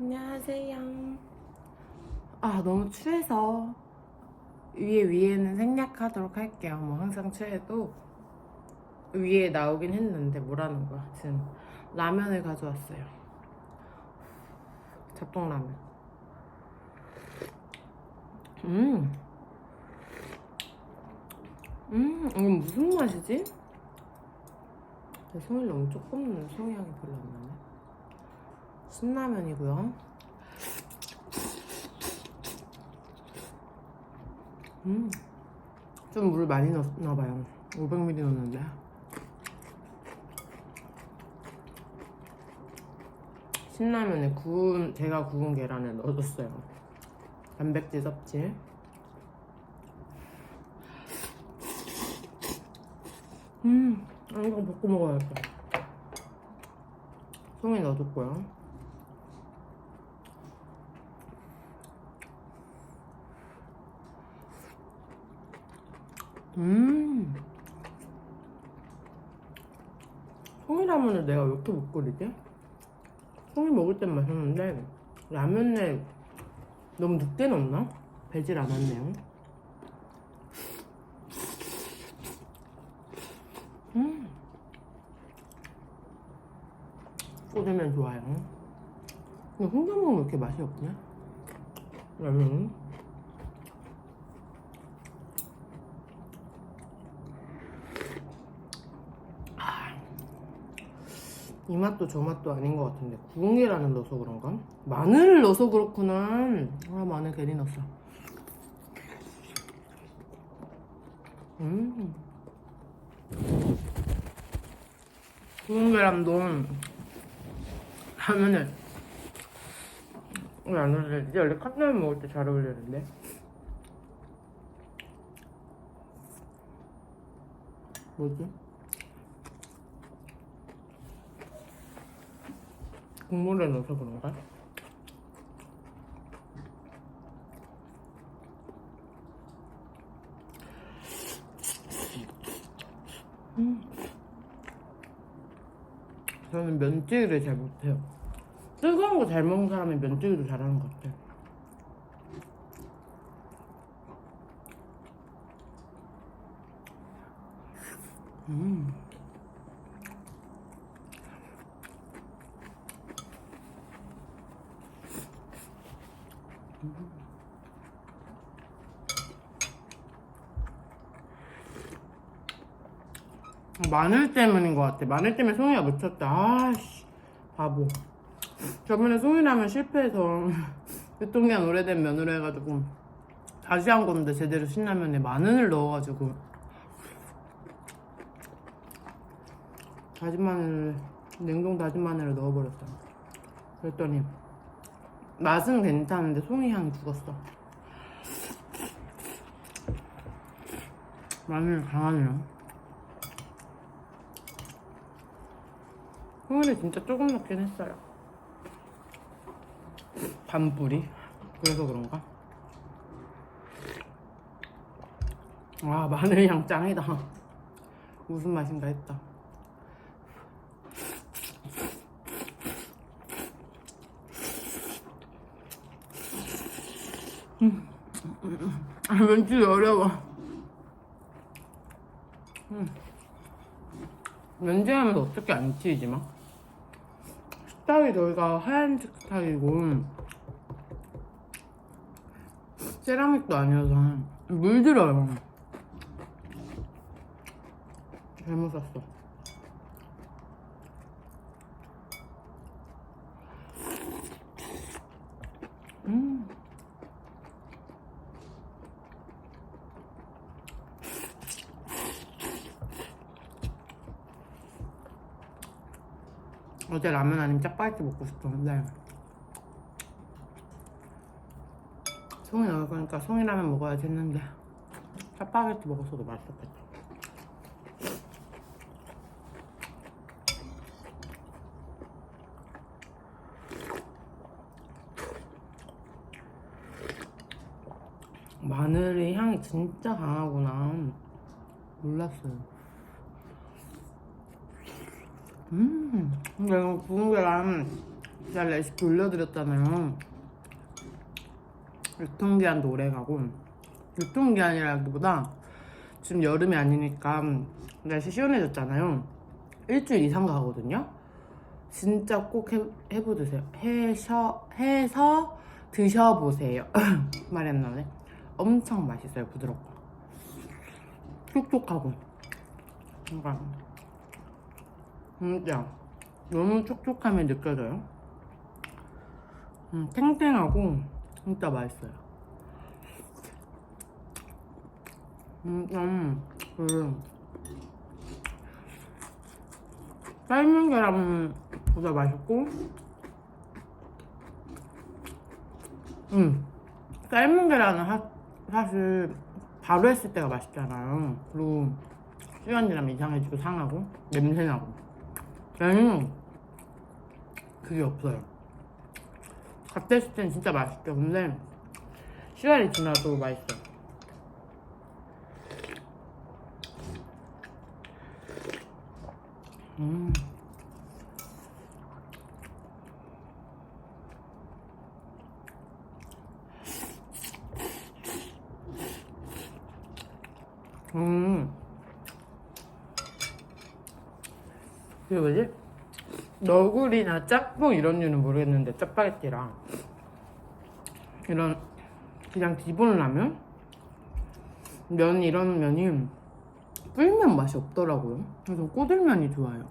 안녕하세요. 아, 너무 추해서 위에 위에는 생략하도록 할게요. 뭐 항상 추해도 위에 나오긴 했는데 뭐라는 거야. 지금 라면을 가져왔어요. 잡동라면. 음. 음, 이건 무슨 맛이지? 송이 너무 조금 송이 향이 별로 안 나네. 신라면이고요. 음, 좀 물 많이 넣었나 봐요. 500ml 넣었는데. 신라면에 구운 제가 구운 계란을 넣어줬어요. 단백질 섭취. 음, 아, 이거 볶고 먹어야겠다. 송이 넣어줬고요. 음. 송이라면을 내가 왜 이렇게 못 끓이지? 송이 먹을 땐 맛있는데 라면에 너무 늦게 넣나? 배질 않았네요. 음. 끓이면 좋아요. 근데 혼자 먹으면 왜 이렇게 맛이 없냐? 라면은. 이 맛도 저 맛도 아닌 것 같은데 구운 계란을 넣어서 그런가? 마늘을 넣어서 그렇구나 아 마늘 괜히 넣었어 음 구운 계란도 라면에 왜안 어울리지? 원래 컵라면 먹을 때 잘 어울리는데 뭐지? 국물에 넣어서 그런가? 음. 저는 면찌개를 잘 못해요. 뜨거운 거 잘 먹는 사람이 면찌개도 잘하는 것 같아. 음. 마늘 때문인 것 같아. 마늘 때문에 송이가 묻혔다. 아씨, 바보. 저번에 송이라면 실패해서 유통기한 오래된 면으로 해가지고 다시 한 건데 제대로 신라면에 마늘을 넣어가지고 다진 마늘, 냉동 다진 마늘을 넣어버렸어. 그랬더니 맛은 괜찮은데 송이 향이 죽었어. 마늘 강하네요. 소금을 진짜 조금 넣긴 했어요. 반뿌리. 그래서 그런가? 와, 마늘 향 짱이다. 무슨 맛인가 했다. 음. 아, 왠지 어려워. 음. 하면서 어떻게 안 튀지 막? 식탁이 저희가 하얀 식탁이고. 세라믹도 아니어서 물들어요. 잘못 샀어 음 어제 라면 아니면 짜파게티 먹고 싶었는데. 송이 나올 거니까 송이 라면 먹어야지 했는데. 짜파게티 먹었어도 맛있었겠다. 마늘의 향이 진짜 강하구나. 몰랐어요. 음, 근데 이거 구운 계란 제가 레시피 올려드렸잖아요. 유통기한도 오래 가고 유통기한이라기보다 지금 여름이 아니니까 날씨 시원해졌잖아요. 일주일 이상 가거든요. 진짜 꼭 해, 해보드세요. 해셔, 해서 드셔보세요. 말이 안 나네. 엄청 맛있어요. 부드럽고. 촉촉하고. 뭔가, 진짜 너무 촉촉함이 느껴져요. 음, 탱탱하고 진짜 맛있어요. 음, 음, 그 삶은 계란보다 맛있고, 음, 삶은 계란은 하, 사실 바로 했을 때가 맛있잖아요. 그리고 시간 지나면 이상해지고 상하고 냄새나고. 얘는 그게 없어요. 갓 했을 땐 진짜 맛있죠. 근데 시간이 지나도 맛있어요. 음. 음. 그게 뭐지? 너구리나 짝꿍 이런 류는 모르겠는데 짜파게티랑 이런 그냥 기본 라면? 면 이런 면이 불면 맛이 없더라고요. 그래서 꼬들면이 좋아요.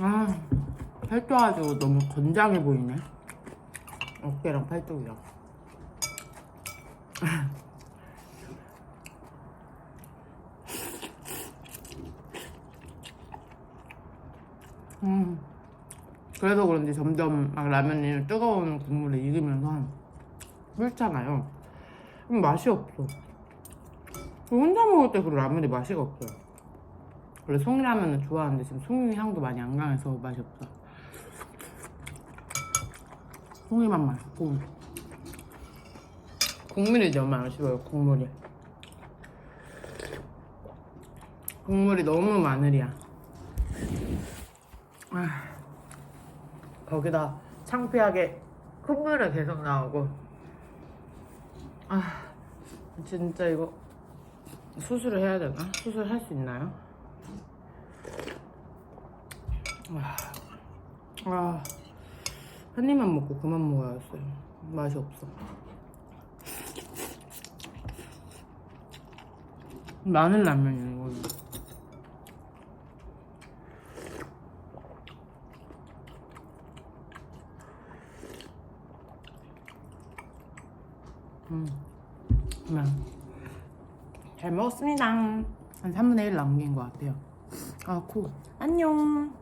아, 팔도가지고 너무 건장해 보이네. 어깨랑 팔뚝이랑. 음. 그래서 그런지 점점 막 라면이 뜨거운 국물에 익으면서 끓잖아요. 그럼 맛이 없어. 혼자 먹을 때 그 라면이 맛이 없어요. 원래 송이라면은 좋아하는데 지금 송이 향도 많이 안 강해서 맛이 없어. 송이만 맛있고 국물이 너무 아쉬워요. 국물이. 국물이 너무 마늘이야. 아, 거기다 창피하게 콧물이 계속 나오고 아 진짜 이거 수술을 해야 되나? 수술할 수 있나요? 아, 아, 한 입만 먹고 그만 먹어야겠어요. 맛이 없어. 마늘 라면이네 이거. 음, 그냥 잘 먹었습니다. 한 3분의 1 남긴 것 같아요. 아, 코. 안녕.